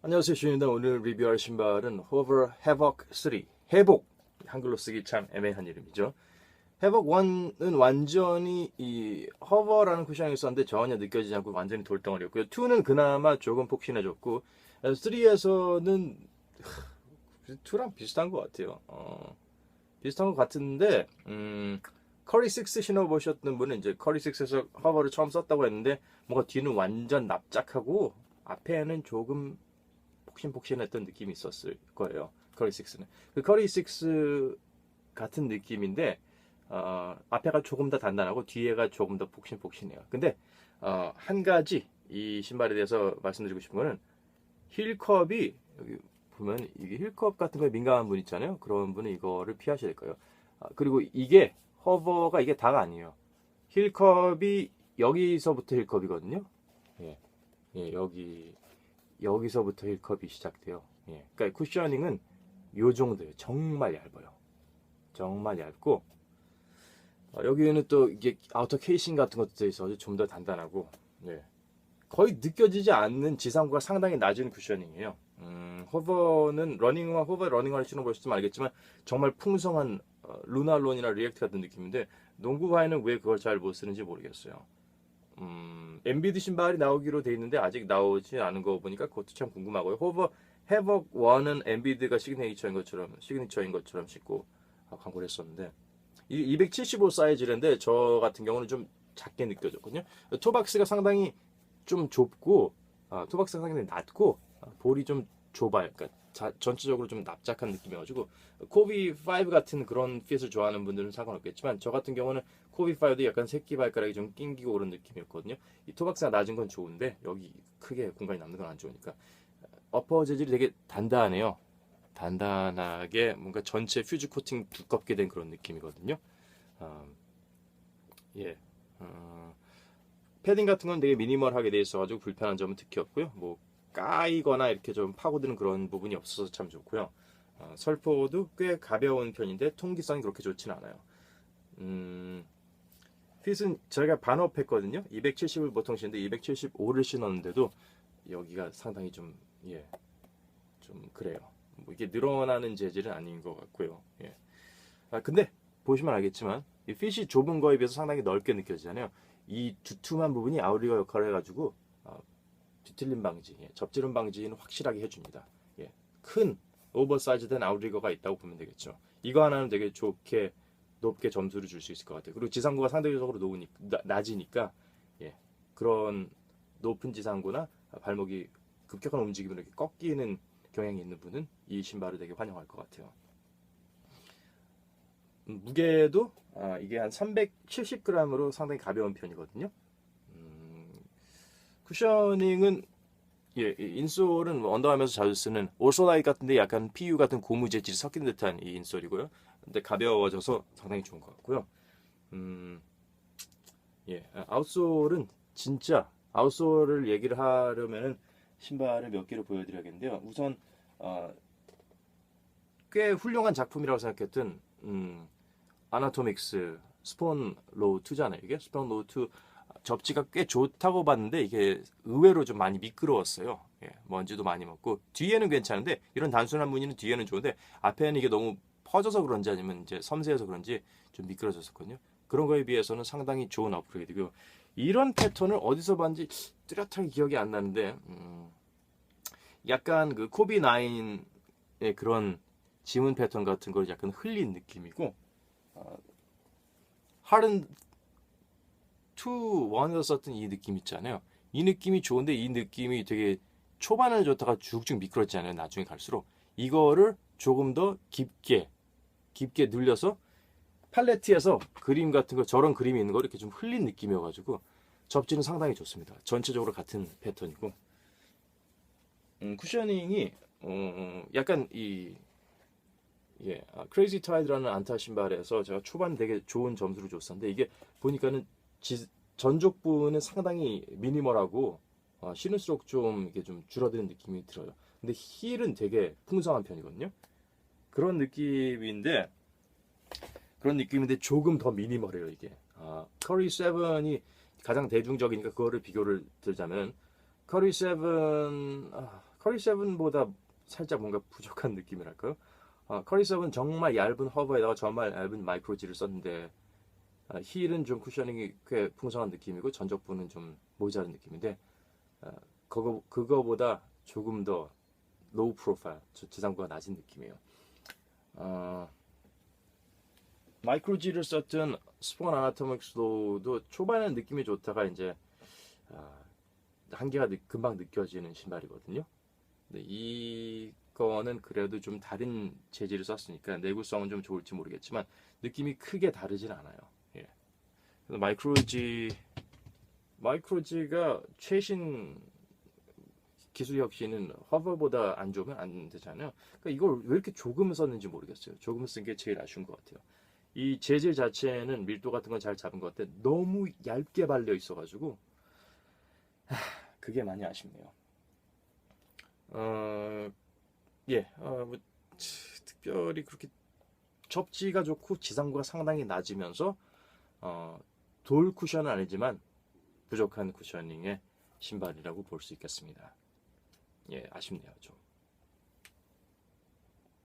안녕하세요 주인입니다. 오늘 리뷰할 신발은 호버 해벅 3 회복 한글로 쓰기 참 애매한 이름이죠. 회복 1은 완전히 이 허버라는 쿠션이 있었는데 전혀 느껴지지 않고 완전히 돌덩어리였고요. 2는 그나마 조금 폭신해졌고 3에서는 2랑 비슷한 것 같아요. 어, 비슷한 것 같은데 음, 커리 6 신어보셨던 분은 이제 커리 6에서 허버를 처음 썼다고 했는데 뭔가 뒤는 완전 납작하고 앞에는 조금 폭신폭신했던 느낌이 있었을 거예요. 커리 6는. 그 커리 6 같은 느낌인데 어, 앞에가 조금 더 단단하고 뒤에가 조금 더 폭신폭신해요. 근데 어, 한 가지 이 신발에 대해서 말씀드리고 싶은 거는 힐컵이 여기 보면 이게 힐컵 같은 거에 민감한 분 있잖아요. 그런 분은 이거를 피하셔야 될 거예요. 아, 그리고 이게 허버가 이게 다가 아니에요. 힐컵이 여기서부터 힐컵이거든요. 예, 예 여기 여기서부터 힐컵이 시작돼요. 예, 그러니까 쿠셔닝은 요 정도예요. 정말 얇아요. 정말 얇고 어, 여기에는 또 이게 아우터 케이싱 같은 것도 있어서 좀 더 단단하고 예. 거의 느껴지지 않는 지상구가 상당히 낮은 쿠셔닝이에요. 음, 호버는 러닝화 호버 러닝화를 신어보셨으면 알겠지만 정말 풍성한 어, 루나론이나 리액트 같은 느낌인데 농구화에는 왜 그걸 잘 못 쓰는지 모르겠어요. 음, 엔비드 신발이 나오기로 돼 있는데 아직 나오지 않은 거 보니까 그것도 참 궁금하고요. 호버 해벅 1은 엔비드가 시그니처인 것처럼 시그니처인 것처럼 신고 아, 광고를 했었는데 이 275 사이즈인데 저 같은 경우는 좀 작게 느껴졌거든요. 토박스가 상당히 좀 좁고 아, 토박스가 상당히 낮고 아, 볼이 좀 좁아요. 그러니까 자- 전체적으로 좀 납작한 느낌이어가지고 코비 5 같은 그런 핏을 좋아하는 분들은 상관없겠지만 저 같은 경우는 코비 5도 약간 새끼 발가락이 좀 낑기고 그런 느낌이었거든요. 이 토박스가 낮은 건 좋은데 여기 크게 공간이 남는 건 안 좋으니까 어퍼 재질이 되게 단단해요. 단단하게 뭔가 전체 퓨즈 코팅 두껍게 된 그런 느낌이거든요. 어, 예. 어, 패딩 같은 건 되게 미니멀하게 돼 있어가지고 불편한 점은 특히 없고요. 뭐 까이거나 이렇게 좀 파고드는 그런 부분이 없어서 참 좋고요. 어, 설포도 꽤 가벼운 편인데 통기성이 그렇게 좋진 않아요. 음, 핏은 저희가 반업했거든요. 270을 보통 신는데 275를 신었는데도 여기가 상당히 좀 예, 좀 그래요. 뭐 이게 늘어나는 재질은 아닌 것 같고요. 예. 아 근데 보시면 알겠지만 이 핏이 좁은 거에 비해서 상당히 넓게 느껴지잖아요. 이 두툼한 부분이 아우리가 역할을 해가지고 어, 뒤틀림 방지, 예, 접지름 방지는 확실하게 해줍니다. 예, 큰 오버사이즈된 아우리거가 있다고 보면 되겠죠. 이거 하나는 되게 좋게 높게 점수를 줄 수 있을 것 같아요. 그리고 지상구가 상대적으로 높으니, 나- 낮으니까 예, 그런 높은 지상구나 발목이 급격한 움직임으로 이렇게 꺾이는 경향이 있는 분은 이 신발을 되게 환영할 것 같아요. 음, 무게도 아, 이게 한 370g으로 상당히 가벼운 편이거든요. 음, 쿠셔닝은 예, 이 인솔은 뭐 언더하면서 자주 쓰는 올소라이 같은데 약간 PU 같은 고무 재질이 섞인 듯한 이 인솔이고요. 근데 가벼워져서 상당히 좋은 것 같고요. 음, 예, 아, 아웃솔은 진짜 아웃솔을 얘기를 하려면은 신발을 몇 개를 보여드려야겠는데요. 우선 어, 꽤 훌륭한 작품이라고 생각했던 음, 아나토믹스 스폰 로우 2잖아요. 이게 스폰 로우 2 접지가 꽤 좋다고 봤는데 이게 의외로 좀 많이 미끄러웠어요. 예, 먼지도 많이 먹고 뒤에는 괜찮은데 이런 단순한 무늬는 뒤에는 좋은데 앞에는 이게 너무 퍼져서 그런지 아니면 이제 섬세해서 그런지 좀 미끄러졌었거든요. 그런 거에 비해서는 상당히 좋은 업그레이드고요. 이런 패턴을 어디서 봤는지 뚜렷하게 기억이 안 나는데 음, 약간 그 코비 나인의 그런 지문 패턴 같은 걸 약간 흘린 느낌이고 어, 하른 2, 1에서 썼던 이 느낌 있잖아요. 이 느낌이 좋은데 이 느낌이 되게 초반에는 좋다가 쭉쭉 미끄러지잖아요. 나중에 갈수록 이거를 조금 더 깊게 깊게 늘려서 팔레트에서 그림 같은 거 저런 그림이 있는 거 이렇게 좀 흘린 느낌이어가지고 접지는 상당히 좋습니다. 전체적으로 같은 패턴이고 음, 쿠셔닝이 어, 약간 이 예, 아, 크레이지 타이드라는 안타 신발에서 제가 초반 되게 좋은 점수를 줬었는데 이게 보니까는 지- 전족부는 상당히 미니멀하고 어, 신을수록 좀 이게 좀 줄어드는 느낌이 들어요. 근데 힐은 되게 풍성한 편이거든요. 그런 느낌인데 그런 느낌인데 조금 더 미니멀해요 이게. 아, 커리 7이 가장 대중적이니까 그거를 비교를 들자면 커리 7 아, 커리 세븐보다 살짝 뭔가 부족한 느낌이랄까요? 어, 커리 세븐 정말 얇은 허버에다가 정말 얇은 마이크로지를 썼는데 아, 힐은 좀 쿠셔닝이 꽤 풍성한 느낌이고 전적부는 좀 모자른 느낌인데 아, 그거 그거보다 조금 더 로우 프로파일 저- 지상부가 낮은 느낌이에요. 어, 마이크로지를 썼던 스폰 아나토믹스도 초반에 느낌이 좋다가 이제 아, 한계가 느- 금방 느껴지는 신발이거든요. 근데 이거는 그래도 좀 다른 재질을 썼으니까 내구성은 좀 좋을지 모르겠지만 느낌이 크게 다르진 않아요. 예. 그래서 마이크로지 마이크로지가 최신 기술 혁신은 허버보다 안 좋으면 안 되잖아요. 그러니까 이걸 왜 이렇게 조금 썼는지 모르겠어요. 조금 쓴 게 제일 아쉬운 것 같아요. 이 재질 자체는 밀도 같은 건 잘 잡은 것 같은데 너무 얇게 발려 있어가지고 하, 그게 많이 아쉽네요. 어, 예, 어, 뭐, 치, 특별히 그렇게 접지가 좋고 지상부가 상당히 낮으면서 어, 돌 쿠션은 아니지만 부족한 쿠셔닝의 신발이라고 볼 수 있겠습니다. 예, 아쉽네요, 좀.